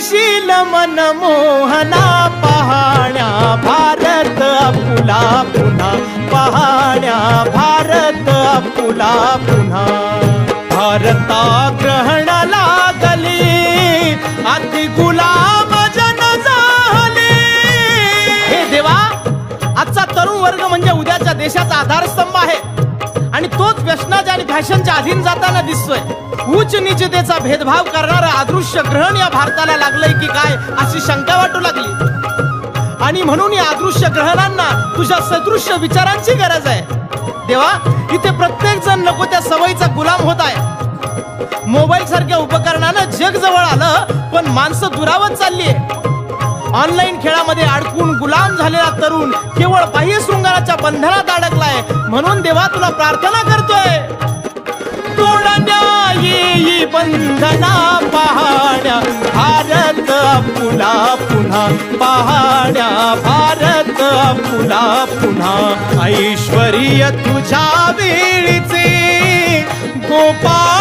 शील मन मोहना पहाण्या भारत आपुला पुन्हा पहाण्या भारत आपुला पुन्हा. भारता ग्रहण लागली अति गुलाब जन झाले. हे देवा आजचा तरुण वर्ग म्हणजे उद्याच्या देशाचा आधारस्तंभ आहे. आणि तोच व्यसनाच्या आणि फॅशनच्या अधीन जाताना दिसतोय. उच्च निचतेचा भेदभाव करणारा अदृश्य ग्रहण या भारताला लागलंय की काय अशी शंका वाटू लागली. आणि म्हणून या अदृश्य ग्रहणांना तुझ्या सदृश्य विचारांची गरज आहे. देवा इथे प्रत्येक जण नको त्या सवयीचा गुलाम होत आहे. मोबाईल सारख्या उपकरणानं जग जवळ आलं पण माणसं दुरावत चालली ऑनलाईन खेळामध्ये अडकून गुलाम झालेला तरुण केवळ बाह्य शृंगाराच्या बंधनात अडकलाय. म्हणून देवा तुला प्रार्थना करतोय. तोडण्या येई बंधना पहाड्या भारत पुला पुन्हा. पहाड्या भारत पुला पुन्हा. ऐश्वर्य तुझ्या वेळीचे गोपाळ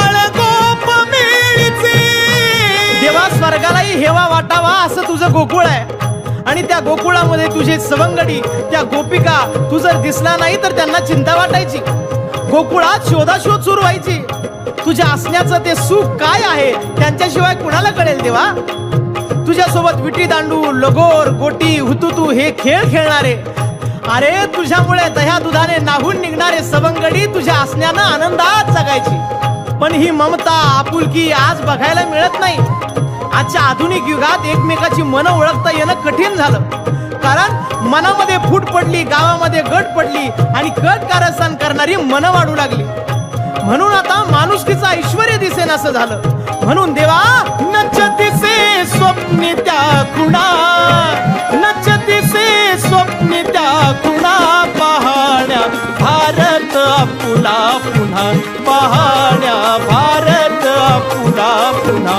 हेवा वाटावा असं तुझं गोकुळ आहे. आणि त्या गोकुळामध्ये तुझे सवंगडी त्या गोपिका तू जर दिसला नाही तर त्यांना चिंता वाटायची. गोकुळात शोधाशोध सुरू व्हायची. तुझ्या असण्याचं ते सुख काय आहे त्यांच्याशिवाय कुणाला कळेल देवा? तुझ्यासोबत विटी दांडू लगोर गोटी हुतुतू हे खेळ खेळणारे. अरे तुझ्यामुळे दह्या दुधाने नाहून निघणारे सवंगडी तुझ्या असण्यानं आनंदात जगायची. पण ही ममता आपुलकी आज बघायला मिळत नाही. आजच्या आधुनिक युगात एकमेकाची मन ओळखता येणं कठीण झालं. कारण मनामध्ये फूट पडली गावामध्ये गट पडली आणि कट कारस्थान करणारी मन वाढू लागली. म्हणून आता माणुसकीचा ऐश्वर दिसेन असं झालं. म्हणून देवा नचतीसे स्वप्नी त्या खुणा. नचतीसे स्वप्नी त्या खुणा. पुन्हा पुन्हा पाहण्या भारत पुन्हा पुन्हा.